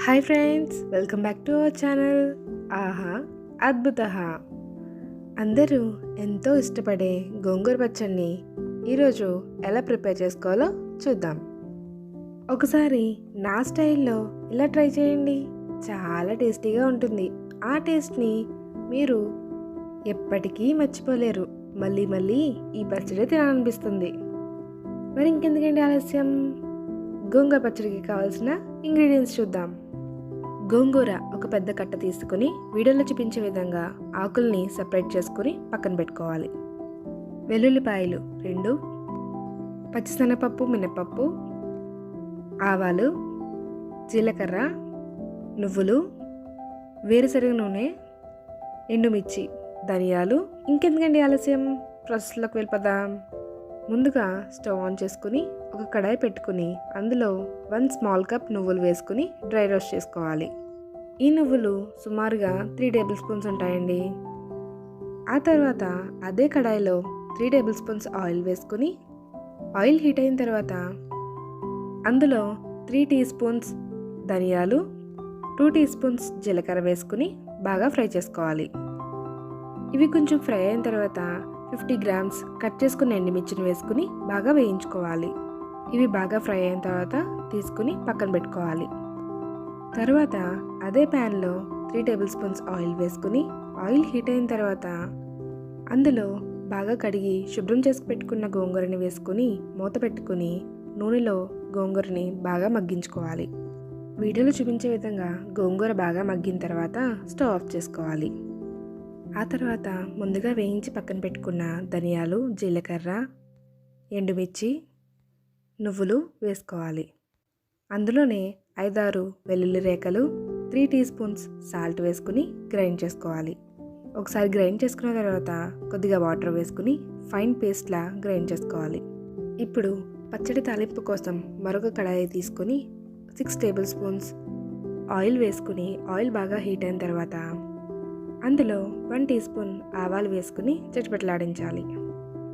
Hi friends welcome back to our channel. ఆహా అద్భుత అందరూ ఎంతో ఇష్టపడే గోంగూర పచ్చడిని ఈరోజు ఎలా ప్రిపేర్ చేసుకోవాలో చూద్దాం. ఒకసారి నా స్టైల్లో ఇలా ట్రై చేయండి. చాలా టేస్టీగా ఉంటుంది. ఆ టేస్ట్ని మీరు ఎప్పటికీ మర్చిపోలేరు. మళ్ళీ మళ్ళీ ఈ పచ్చడి తినాలనిపిస్తుంది. మరి ఇంకెందుకండి ఆలస్యం? గోంగూర పచ్చడికి కావాల్సిన ఇంగ్రీడియంట్స్ చూద్దాం. గోంగూర ఒక పెద్ద కట్ట తీసుకుని వీడియోలో చూపించే విధంగా ఆకుల్ని సపరేట్ చేసుకుని పక్కన పెట్టుకోవాలి. వెల్లుల్లిపాయలు రెండు పచ్చిశనగపప్పు మినపప్పు ఆవాలు జీలకర్ర నువ్వులు వేరుశనగ నూనె ఎండుమిర్చి ధనియాలు. ఇంకెందుకండి ఆలస్యం? ప్రాసెస్లోకి వెళ్ళిపోదాం. ముందుగా స్టవ్ ఆన్ చేసుకుని ఒక కడాయి పెట్టుకుని అందులో వన్ స్మాల్ కప్ నువ్వులు వేసుకుని డ్రై రోస్ట్ చేసుకోవాలి. ఈ నువ్వులు సుమారుగా త్రీ టేబుల్ స్పూన్స్ ఉంటాయండి. ఆ తర్వాత అదే కడాయిలో త్రీ టేబుల్ స్పూన్స్ ఆయిల్ వేసుకుని ఆయిల్ హీట్ అయిన తర్వాత అందులో త్రీ టీ స్పూన్స్ ధనియాలు టూ టీ స్పూన్స్ జీలకర్ర వేసుకుని బాగా ఫ్రై చేసుకోవాలి. ఇవి కొంచెం ఫ్రై అయిన తర్వాత ఫిఫ్టీ గ్రామ్స్ కట్ చేసుకున్న ఎండుమిర్చిని వేసుకుని బాగా వేయించుకోవాలి. ఇవి బాగా ఫ్రై అయిన తర్వాత తీసుకుని పక్కన పెట్టుకోవాలి. తర్వాత అదే ప్యాన్లో త్రీ టేబుల్ స్పూన్స్ ఆయిల్ వేసుకుని ఆయిల్ హీట్ అయిన తర్వాత అందులో బాగా కడిగి శుభ్రం చేసి పెట్టుకున్న గోంగూరని వేసుకుని మూత పెట్టుకుని నూనెలో గోంగూరని బాగా మగ్గించుకోవాలి. వీడియోలో చూపించే విధంగా గోంగూర బాగా మగ్గిన తర్వాత స్టవ్ ఆఫ్ చేసుకోవాలి. ఆ తర్వాత ముందుగా వేయించి పక్కన పెట్టుకున్న ధనియాలు జీలకర్ర ఎండుమిర్చి నువ్వులు వేసుకోవాలి. అందులోనే ఐదారు వెల్లుల్లి రేఖలు త్రీ టీ స్పూన్స్ సాల్ట్ వేసుకుని గ్రైండ్ చేసుకోవాలి. ఒకసారి గ్రైండ్ చేసుకున్న తర్వాత కొద్దిగా వాటర్ వేసుకుని ఫైన్ పేస్ట్లా గ్రైండ్ చేసుకోవాలి. ఇప్పుడు పచ్చడి తాలింపు కోసం మరొక కడాయి తీసుకొని సిక్స్ టేబుల్ స్పూన్స్ ఆయిల్ వేసుకుని ఆయిల్ బాగా హీట్ అయిన తర్వాత అందులో వన్ టీ స్పూన్ ఆవాలు వేసుకుని చిటపటలాడించాలి.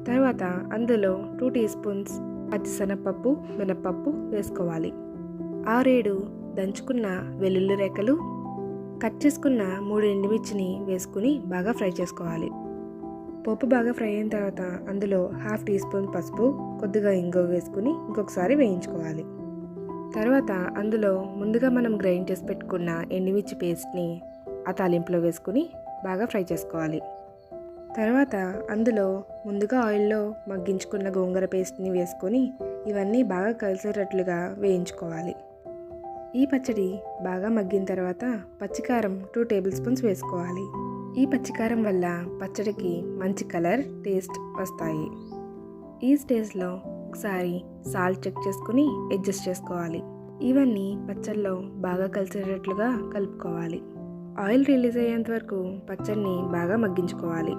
తర్వాత అందులో టూ టీ స్పూన్స్ పచ్చిశనగపప్పు మినపప్పు వేసుకోవాలి. ఆరేడు దంచుకున్న వెల్లుల్లి రేఖలు కట్ చేసుకున్న మూడు ఎండుమిర్చిని వేసుకుని బాగా ఫ్రై చేసుకోవాలి. పప్పు బాగా ఫ్రై అయిన తర్వాత అందులో హాఫ్ టీ స్పూన్ పసుపు కొద్దిగా ఇంగువ వేసుకుని ఇంకొకసారి వేయించుకోవాలి. తర్వాత అందులో ముందుగా మనం గ్రైండ్ చేసి పెట్టుకున్న ఎండుమిర్చి పేస్ట్ని ఆ తాలింపులో వేసుకుని బాగా ఫ్రై చేసుకోవాలి. తర్వాత అందులో ముందుగా ఆయిల్లో మగ్గించుకున్న గోంగూర పేస్ట్ని వేసుకొని ఇవన్నీ బాగా కలిసేటట్లుగా వేయించుకోవాలి. ఈ పచ్చడి బాగా మగ్గిన తర్వాత పచ్చికారం టూ టేబుల్ స్పూన్స్ వేసుకోవాలి. ఈ పచ్చికారం వల్ల పచ్చడికి మంచి కలర్ టేస్ట్ వస్తాయి. ఈ స్టేజ్లో ఒకసారి సాల్ట్ చెక్ చేసుకుని అడ్జస్ట్ చేసుకోవాలి. ఇవన్నీ పచ్చళ్ళలో బాగా కలిసేటట్లుగా కలుపుకోవాలి. ఆయిల్ రిలీజ్ అయ్యేంత వరకు పచ్చడిని బాగా మగ్గించుకోవాలి.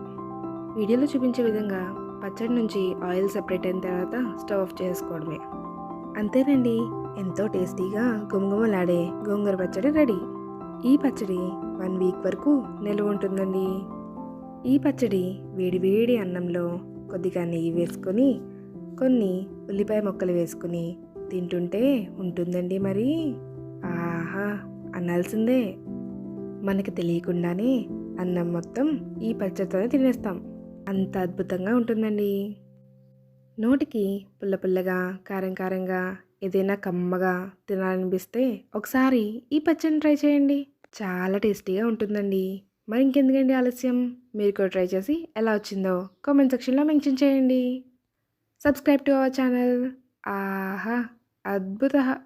వీడియోలో చూపించే విధంగా పచ్చడి నుంచి ఆయిల్ సెపరేట్ అయిన తర్వాత స్టవ్ ఆఫ్ చేసుకోవడమే. అంతేనండి ఎంతో టేస్టీగా గుమగుమలాడే గోంగూర పచ్చడి రెడీ. ఈ పచ్చడి వన్ వీక్ వరకు నిల్వ ఉంటుందండి. ఈ పచ్చడి వేడి వేడి అన్నంలో కొద్దిగా నెయ్యి వేసుకొని కొన్ని ఉల్లిపాయ ముక్కలు వేసుకుని తింటుంటే ఉంటుందండి మరి. ఆహా అనాల్సిందే. మనకి తెలియకుండానే అన్నం మొత్తం ఈ పచ్చడితోనే తినేస్తాం. అంత అద్భుతంగా ఉంటుందండి. నోటికి పుల్ల పుల్లగా కారం కారంగా ఏదైనా కమ్మగా తినాలనిపిస్తే ఒకసారి ఈ పచ్చడిని ట్రై చేయండి. చాలా టేస్టీగా ఉంటుందండి. మరి ఇంకెందుకండి ఆలస్యం? మీరు కూడా ట్రై చేసి ఎలా వచ్చిందో కామెంట్ సెక్షన్లో మెన్షన్ చేయండి. Subscribe to our channel. ఆహా అద్భుత